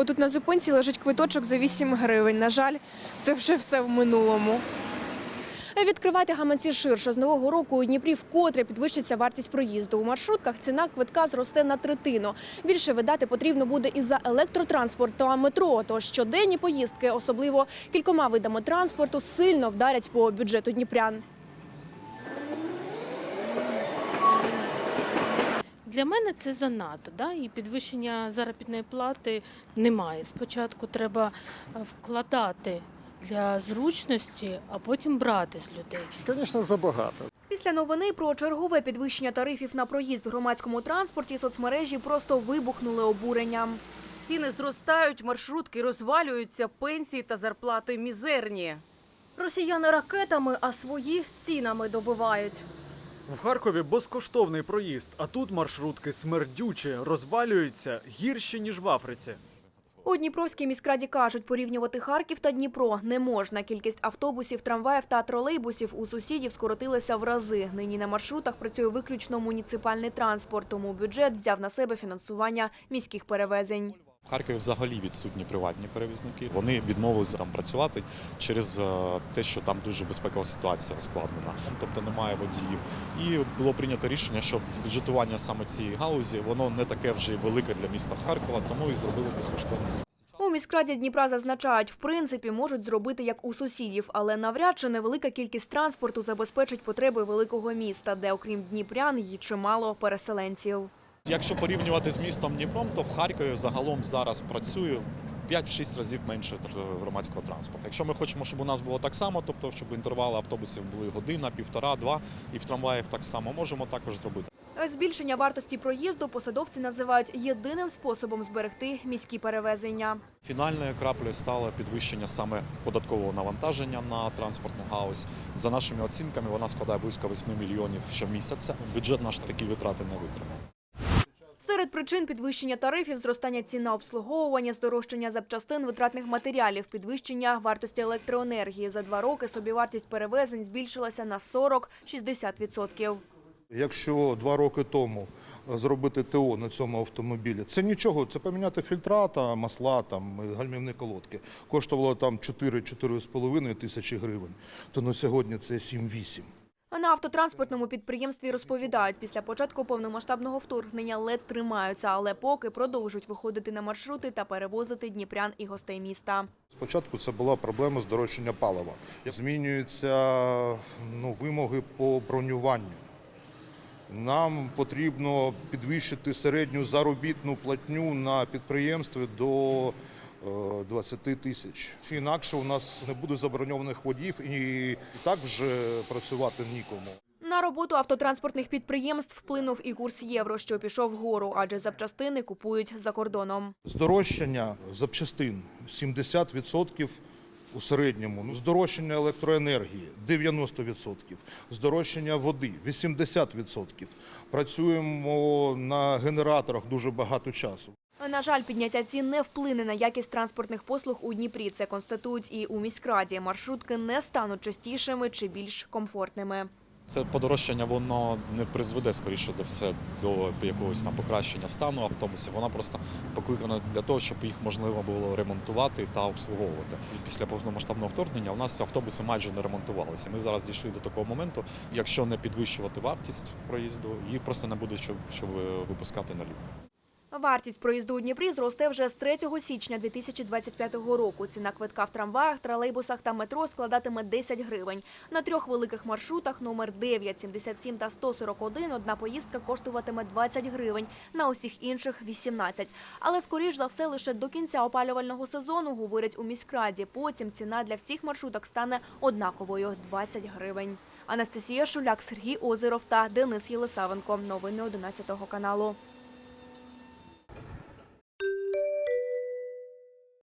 Отут на зупинці лежить квиточок за 8 гривень. На жаль, це вже все в минулому. Відкривати гаманці ширше. З нового року у Дніпрі вкотре підвищиться вартість проїзду. У маршрутках ціна квитка зросте на третину. Більше видати потрібно буде і за електротранспорт та метро. Тож щоденні поїздки, особливо кількома видами транспорту, сильно вдарять по бюджету дніпрян. Для мене це занадто, да? і підвищення заробітної плати немає. Спочатку треба е, вкладати для зручності, а потім брати з людей. Звісно, забагато. Після новини про чергове підвищення тарифів на проїзд в громадському транспорті соцмережі просто вибухнули обуренням. Ціни зростають, маршрутки розвалюються, пенсії та зарплати мізерні. Росіяни ракетами, а свої цінами добивають. В Харкові безкоштовний проїзд, а тут маршрутки смердючі, розвалюються гірші, ніж в Африці. У Дніпровській міськраді кажуть, порівнювати Харків та Дніпро не можна. Кількість автобусів, трамваїв та тролейбусів у сусідів скоротилася в рази. Нині на маршрутах працює виключно муніципальний транспорт, тому бюджет взяв на себе фінансування міських перевезень. В Харкові взагалі відсутні приватні перевізники. Вони відмовилися там працювати через е, те, що там дуже безпекова ситуація ускладнена, тобто немає водіїв. І було прийнято рішення, що бюджетування саме цієї галузі воно не таке вже й велике для міста Харкова, тому і зробили безкоштовно. У міськраді Дніпра зазначають, в принципі, можуть зробити як у сусідів, але навряд чи невелика кількість транспорту забезпечить потреби великого міста, де, окрім дніпрян, є чимало переселенців. Якщо порівнювати з містом Дніпром, то в Харкові загалом зараз працює в 5-6 разів менше громадського транспорту. Якщо ми хочемо, щоб у нас було так само, тобто щоб інтервали автобусів були година, півтора, два, і в трамваїв так само, можемо також зробити. Збільшення вартості проїзду посадовці називають єдиним способом зберегти міські перевезення. Фінальною краплею стало підвищення саме податкового навантаження на транспортну галузь. За нашими оцінками, вона складає близько 8 мільйонів щомісяця. Бюджет наш такі витрати не витримав. Серед причин підвищення тарифів зростання цін на обслуговування, здорожчання запчастин, витратних матеріалів, підвищення вартості електроенергії. За два роки собівартість перевезень збільшилася на 40-60%. Якщо два роки тому зробити ТО на цьому автомобілі, це нічого, це поміняти фільтра, масла, там, гальмівні колодки. Коштувало там 4-4,5 тисячі гривень, то на сьогодні це 7-8. На автотранспортному підприємстві розповідають, після початку повномасштабного вторгнення ледь тримаються, але поки продовжують виходити на маршрути та перевозити дніпрян і гостей міста. Спочатку це була проблема здорожчання палива. Змінюються ну, вимоги по бронюванню. Нам потрібно підвищити середню заробітну платню на підприємстві до е, 20 тисяч. Чи інакше у нас не буде заброньованих водіїв і так вже працювати нікому. На роботу автотранспортних підприємств вплинув і курс євро, що пішов вгору, адже запчастини купують за кордоном. Здорожчання запчастин 70% у середньому. Ну, Здорожчання електроенергії 90%. Здорожчання води 80%. Працюємо на генераторах дуже багато часу. На жаль, підняття цін не вплине на якість транспортних послуг у Дніпрі. Це констатують і у міськраді. Маршрутки не стануть частішими чи більш комфортними. Це подорожчання воно не призведе скоріше до все до якогось там покращення стану автобусів. Вона просто покликана для того, щоб їх можливо було ремонтувати та обслуговувати. Після повномасштабного вторгнення у нас автобуси майже не ремонтувалися. Ми зараз дійшли до такого моменту. Якщо не підвищувати вартість проїзду, їх просто не буде що, що випускати на лік. Вартість проїзду у Дніпрі зросте вже з 3 січня 2025 року. Ціна квитка в трамваях, тролейбусах та метро складатиме 10 гривень. На трьох великих маршрутах номер 9, 77 та 141 одна поїздка коштуватиме 20 гривень, на усіх інших – 18. Але, скоріш за все, лише до кінця опалювального сезону, говорять у міськраді. Потім ціна для всіх маршруток стане однаковою – 20 гривень. Анастасія Шуляк, Сергій Озеров та Денис Єлисавенко. Новини 11 каналу.